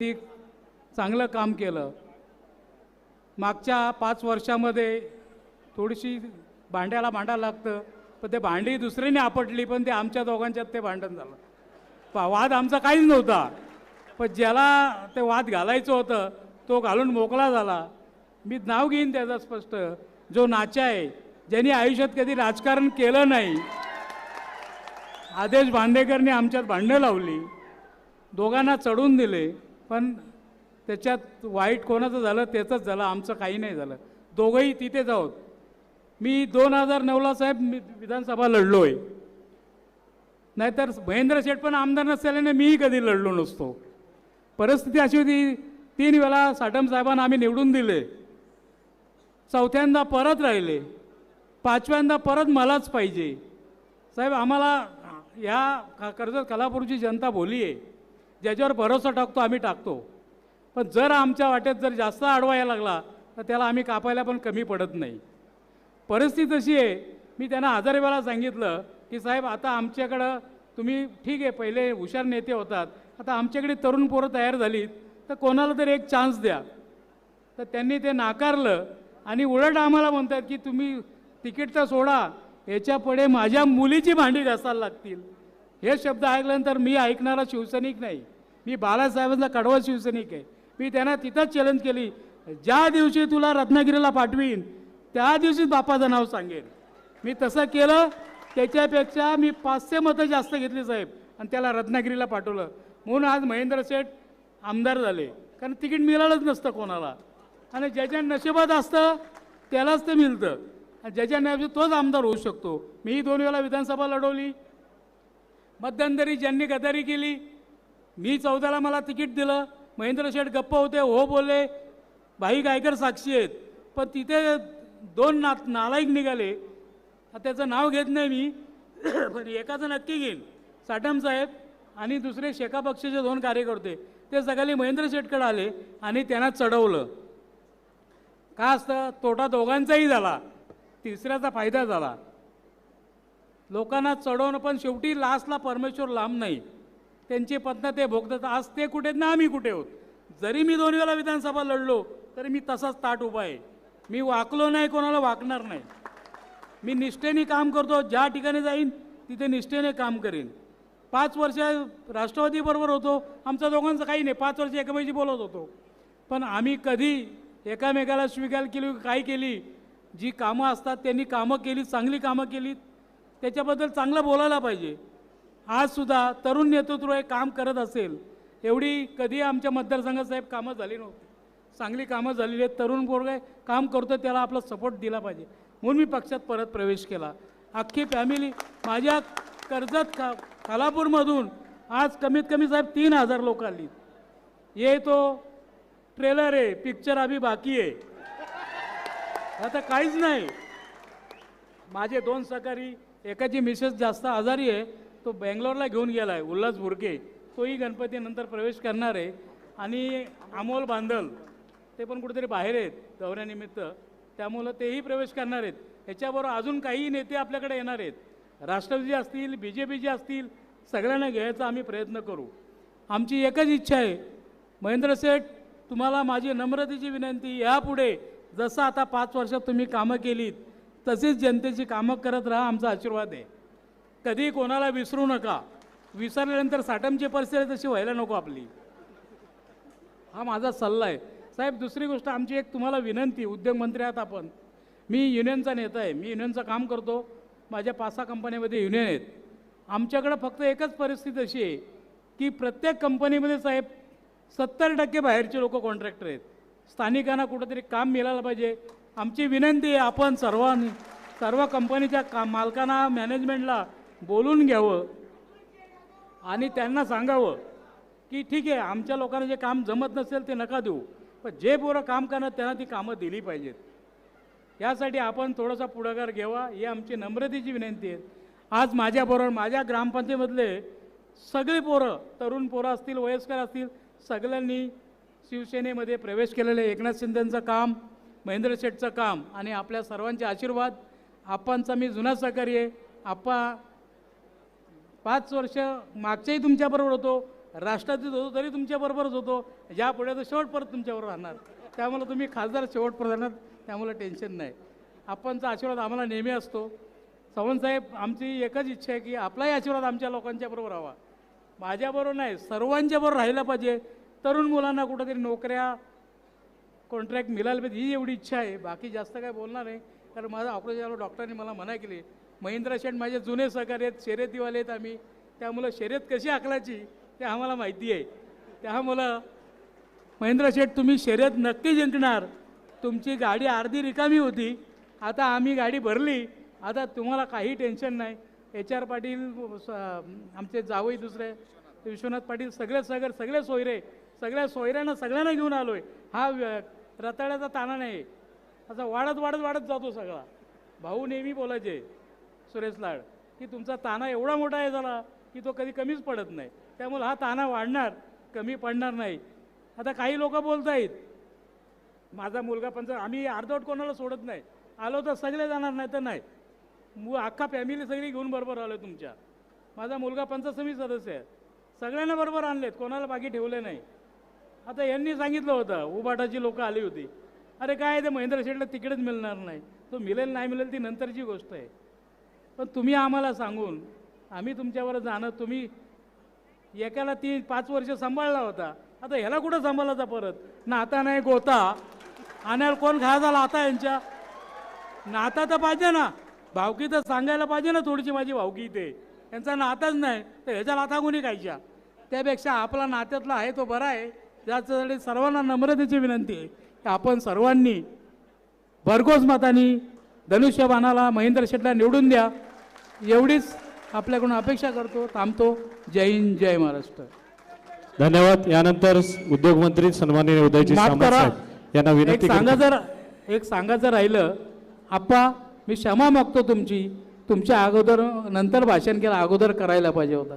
ती चांगलं काम केलं. मागच्या पाच वर्षामध्ये थोडीशी भांड्याला भांडायला लागतं पण ते भांडी दुसऱ्याने आपटली पण ते आमच्या दोघांच्यात ते भांडण झालं. पा वाद आमचा काहीच नव्हता. पण ज्याला ते वाद घालायचं होतं तो घालून मोकळा झाला. मी नाव घेईन त्याचा स्पष्ट. जो नाचा आहे ज्यांनी आयुष्यात कधी राजकारण केलं नाही आदेश बांदेकरने आमच्यात भांडणं लावली. दोघांना चढून दिले. पण त्याच्यात वाईट कोणाचं झालं त्याचंच झालं आमचं काही नाही झालं. दोघंही तिथेच आहोत. मी दोन हजार नऊला साहेब मी विधानसभा लढलो आहे नाहीतर महेंद्र शेठ पण आमदार नसल्याने मीही कधी लढलो नसतो. परिस्थिती अशी होती तीन वेळा साटम साहेबांना आम्ही निवडून दिले. चौथ्यांदा परत राहिले. पाचव्यांदा परत मलाच पाहिजे. साहेब आम्हाला या कर्जत कलापूरची जनता बोली आहे ज्याच्यावर भरोसा टाकतो आम्ही टाकतो. पण जर आमच्या वाटेत जर जास्त आडवा यायला लागला तर त्याला आम्ही कापायला पण कमी पडत नाही. परिस्थिती तशी आहे. मी त्यांना हजार वेळा सांगितलं की साहेब आता आमच्याकडं तुम्ही ठीक आहे पहिले हुशार नेते होतात. आता आमच्याकडे तरुण पोरं तयार झालीत तर कोणाला तरी एक चान्स द्या. तर त्यांनी ते नाकारलं आणि उलट आम्हाला म्हणतात की तुम्ही तिकीटचा सोडा. याच्यापुढे माझ्या मुलीची भांडी घासायला लागतील. हे शब्द ऐकल्यानंतर मी ऐकणारा शिवसैनिक नाही. मी बाळासाहेबांचा कडवा शिवसैनिक आहे. मी त्यांना तिथंच चॅलेंज केली. ज्या दिवशी तुला रत्नागिरीला पाठवीन त्या दिवशीच बापाचं नाव सांगेन. मी तसं केलं. त्याच्यापेक्षा मी पाचशे मतं जास्त घेतली साहेब. आणि त्याला रत्नागिरीला पाठवलं. म्हणून आज महेंद्र शेठ आमदार झाले. कारण तिकीट मिळालंच नसतं कोणाला. आणि ज्याच्या नशिबात असतं त्यालाच ते मिळतं. आणि ज्याच्या नशिबात तोच आमदार होऊ शकतो. मीही दोन वेळा विधानसभा लढवली. मध्यंतरी ज्यांनी गदारी केली मी चौदाला मला तिकीट दिलं. महेंद्र शेठ गप्प होते हो बोलले भाई गायकर साक्षी आहेत. पण तिथे दोन ना नालायक निघाले. त्याचं नाव घेत नाही मी पण एकाचं नक्की घेईन. साठम साहेब आणि दुसरे शेका पक्षाचे दोन कार्यकर्ते ते सगळे महेंद्र शेटकडे आले आणि त्यांना चढवलं. का असतं तोटा दोघांचाही झाला. तिसऱ्याचा फायदा झाला. लोकांना चढवणं पण शेवटी लास्टला परमेश्वर लांब नाही. त्यांची पत्न ते भोगतात आज ते कुठे ना आम्ही कुठे होत जरी मी दोन वेळा विधानसभा लढलो तरी मी तसाच ताट उभा आहे. मी वाकलो नाही कोणाला वाकणार नाही. मी निष्ठेने काम करतो ज्या ठिकाणी जाईन तिथे निष्ठेने काम करेन. पाच वर्ष राष्ट्रवादीबरोबर होतो. आमच्या दोघांचं काही नाही. पाच वर्ष एकमेकांशी बोलत होतो. पण आम्ही कधी एकामेकाला स्वीकार केली काय केली? जी कामं असतात त्यांनी कामं केली चांगली कामं केली त्याच्याबद्दल चांगलं बोलायला पाहिजे. आजसुद्धा तरुण नेतृत्व हे काम करत असेल एवढी कधी आमच्या मतदारसंघात साहेब कामं झाली नव्हती. चांगली कामं झालेली आहेत तरुण पोरग काम करतो त्याला आपला सपोर्ट दिला पाहिजे. म्हणून मी पक्षात परत प्रवेश केला. अख्खी फॅमिली माझ्या कर्जत का खालापूरमधून आज कमीत कमी साहेब तीन हजार लोक आली. ये तो ट्रेलर आहे पिक्चर अभी बाकी आहे. आता काहीच नाही. माझे दोन सहकारी एकाची मिसेस जास्त आजारी आहे तो बेंगलोरला घेऊन गेला आहे उल्हास बुरके तोही गणपतीनंतर प्रवेश करणार आहे. आणि अमोल बांधल ते पण कुठेतरी बाहेर आहेत दौऱ्यानिमित्त. त्यामुळं तेही प्रवेश करणार आहेत. ह्याच्याबरोबर अजून काही नेते आपल्याकडे येणार आहेत. राष्ट्रवादी असतील बी जे पीचे असतील सगळ्यांना घ्यायचा आम्ही प्रयत्न करू. आमची एकच इच्छा आहे. महेंद्र सेठ तुम्हाला माझी नम्रतेची विनंती यापुढे जसं आता पाच वर्षात तुम्ही कामं केलीत तसेच जनतेची कामं करत राहा आमचा आशीर्वाद आहे. कधी कोणाला विसरू नका. विसरल्यानंतर साठमची परिस्थिती तशी व्हायला नको आपली. हा माझा सल्ला आहे. साहेब दुसरी गोष्ट आमची एक तुम्हाला विनंती उद्योगमंत्री आहात आपण. मी युनियनचा नेता आहे. मी युनियनचं काम करतो. माझ्या पाच सहा कंपन्यामध्ये युनियन आहेत. आमच्याकडं फक्त एकच परिस्थिती अशी आहे की प्रत्येक कंपनीमध्ये साहेब सत्तर टक्के बाहेरचे लोक कॉन्ट्रॅक्टर आहेत. स्थानिकांना कुठंतरी काम मिळालं पाहिजे. आमची विनंती आहे आपण सर्वांनी सर्व कंपनीच्या का मालकांना मॅनेजमेंटला बोलून घ्यावं. आणि त्यांना सांगावं की ठीक आहे आमच्या लोकांना जे काम जमत नसेल ते नका देऊ. पण जे पोरं काम करणार त्यांना ती कामं दिली पाहिजेत. यासाठी आपण थोडासा पुढाकार घ्यावा ही आमची नम्रतेची विनंती आहे. आज माझ्याबरोबर माझ्या ग्रामपंचायतीमधले सगळी पोरं तरुण पोरं असतील वयस्कर असतील सगळ्यांनी शिवसेनेमध्ये प्रवेश केलेले एकनाथ शिंदेंचं काम महेंद्र शेठचं काम आणि आपल्या सर्वांचे आशीर्वाद. आप्पांचा मी जुना सहकारी आहे. आप्पा पाच वर्ष मागच्याही तुमच्याबरोबर होतो. राष्ट्रातीत होतो तरी तुमच्याबरोबरच होतो. ज्या पुढे तर परत तुमच्याबरोबर राहणार. त्यामुळे तुम्ही खासदार शेवटपर्यंत राहणार त्यामुळे टेन्शन नाही. आपणचा आशीर्वाद आम्हाला नेहमी असतो. सावंतसाहेब आमची एकच इच्छा आहे की आपलाही आशीर्वाद आमच्या लोकांच्या बरोबर हवा. माझ्याबरोबर नाही सर्वांच्याबरोबर राहिला पाहिजे. तरुण मुलांना कुठंतरी नोकऱ्या कॉन्ट्रॅक्ट मिळायला पाहिजे ही एवढी इच्छा आहे. बाकी जास्त काय बोलणार नाही कारण माझा अकोला डॉक्टरांनी मला मना केली. महिंद्रा शेठ माझे जुने सहकारी आहेत शर्यतीवाले आहेत आम्ही. त्यामुळं शर्यत कशी आखलायची ते आम्हाला माहिती आहे. त्यामुळं महेंद्र शेठ तुम्ही शर्यत नक्की जिंकणार. तुमची गाडी अर्धी रिकामी होती. आता आम्ही गाडी भरली. आता तुम्हाला काही टेन्शन नाही. एच आर पाटील आमचे जावई दुसरे विश्वनाथ पाटील सगळे सगळे सगळे सोयरे सगळ्या सोयऱ्यांना सगळ्यांना घेऊन आलो आहे हा व्य- रताळ्याचा ताना नाही. असा वाढत वाढत वाढत जातो सगळा. भाऊ नेहमी बोलायचे सुरेश लाड की तुमचा ताना एवढा मोठा आहे झाला की तो कधी कमीच पडत नाही. त्यामुळे हा ताना वाढणार कमी पडणार नाही. आता काही लोक बोलत आहेत माझा मुलगा पंच आम्ही अर्धवट कोणाला सोडत नाही. आलो तर सगळे जाणार नाही तर नाही. मु अख्खा फॅमिली सगळी घेऊन बरोबर आलो तुमच्या. माझा मुलगा पंचसमी सदस्य आहे. सगळ्यांना बरोबर आणलेत कोणाला बाकी ठेवले नाही. आता यांनी सांगितलं होतं उबाटाची लोकं आली होती. अरे काय ते महेंद्र शेठला तिकडेच मिळणार नाही. तो मिळेल नाही मिळेल ती नंतरची गोष्ट आहे. पण तुम्ही आम्हाला सांगून आम्ही तुमच्यावर जाणं तुम्ही एकाला तीन पाच वर्ष सांभाळला होता. आता ह्याला कुठं सांभाळायचा परत? नाता नाही गोता. आणायला कोण खा झाला आता यांच्या? नाता तर पाहिजे ना. भावकी तर सांगायला पाहिजे ना थोडीशी माझी भावकी इथे. यांचा नाताच नाही. तर ह्याच्या लाथा कोणी खायच्या? त्यापेक्षा आपला नात्यातला आहे तो बरा आहे. त्याच्यासाठी सर्वांना नम्रतेची विनंती आहे की आपण सर्वांनी भरघोस मतानी धनुष्यबाणाला महेंद्र शेटला निवडून द्या. एवढीच आपल्याकडून अपेक्षा करतो थांबतो. जय हिंद जय महाराष्ट्र. धन्यवाद. यानंतर उद्योगमंत्री सन्माननीय उदयजी यांना एक विनंती सांगा. जर एक सांगायचं राहिलं आप्पा मी क्षमा मागतो तुमची. तुमच्या अगोदर नंतर भाषण केलं अगोदर करायला पाहिजे होता.